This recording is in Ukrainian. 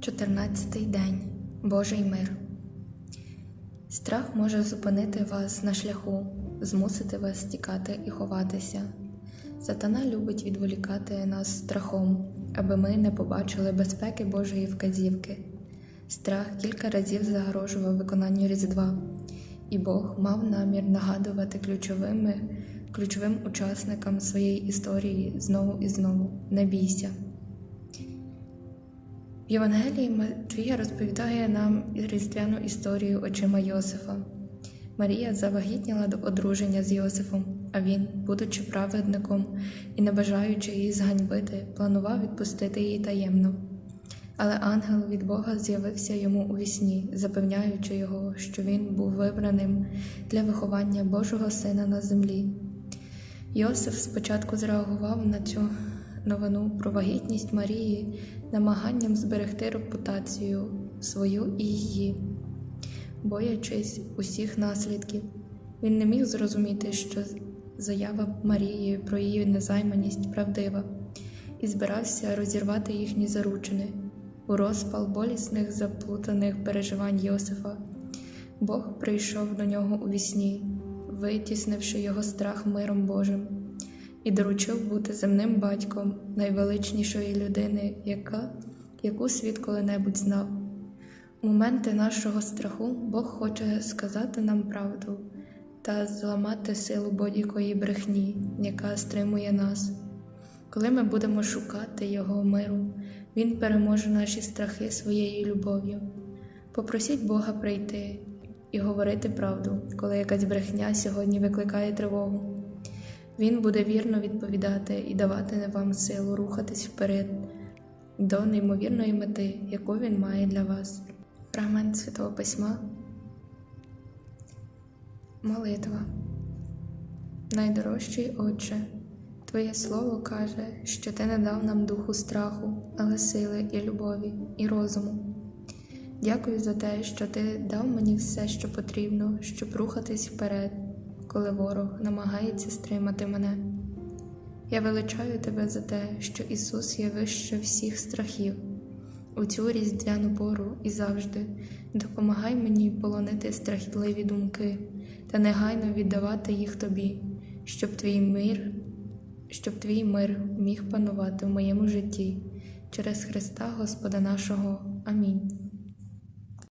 Чотирнадцятий день Божий мир. Страх може зупинити вас на шляху, змусити вас тікати і ховатися. Сатана любить відволікати нас страхом, аби ми не побачили безпеки Божої вказівки. Страх кілька разів загрожував виконанню Різдва, і Бог мав намір нагадувати ключовими, ключовим учасникам своєї історії знову і знову: не бійся. В Євангелії Матвія розповідає нам різдвяну історію очима Йосифа. Марія завагітніла до одруження з Йосифом, а він, будучи праведником і не бажаючи її зганьбити, планував відпустити її таємно. Але ангел від Бога з'явився йому у вісні, запевняючи його, що він був вибраним для виховання Божого Сина на землі. Йосиф спочатку зреагував на цю новину про вагітність Марії намаганням зберегти репутацію свою і її, боячись усіх наслідків. Він не міг зрозуміти, що заява Марії про її незайманість правдива, і збирався розірвати їхні заручини у розпал болісних заплутаних переживань Йосифа. Бог прийшов до нього у вісні, витіснивши його страх миром Божим і доручив бути земним батьком найвеличнішої людини, яка, яку світ коли-небудь знав. У моменти нашого страху Бог хоче сказати нам правду та зламати силу будь-якої брехні, яка стримує нас. Коли ми будемо шукати Його миру, Він переможе наші страхи своєю любов'ю. Попросіть Бога прийти і говорити правду, коли якась брехня сьогодні викликає тривогу. Він буде вірно відповідати і давати вам силу рухатись вперед до неймовірної мети, яку він має для вас. Фрагмент Святого Письма. Молитва. Найдорожчий Отче, Твоє Слово каже, що Ти не дав нам духу страху, але сили і любові, і розуму. Дякую за те, що Ти дав мені все, що потрібно, щоб рухатись вперед коли ворог намагається стримати мене. Я величаю тебе за те, що Ісус є вище всіх страхів. У цю різдвяну пору і завжди допомагай мені полонити страхітливі думки та негайно віддавати їх тобі, щоб твій мир, щоб твій мир міг панувати в моєму житті через Христа Господа нашого. Амінь.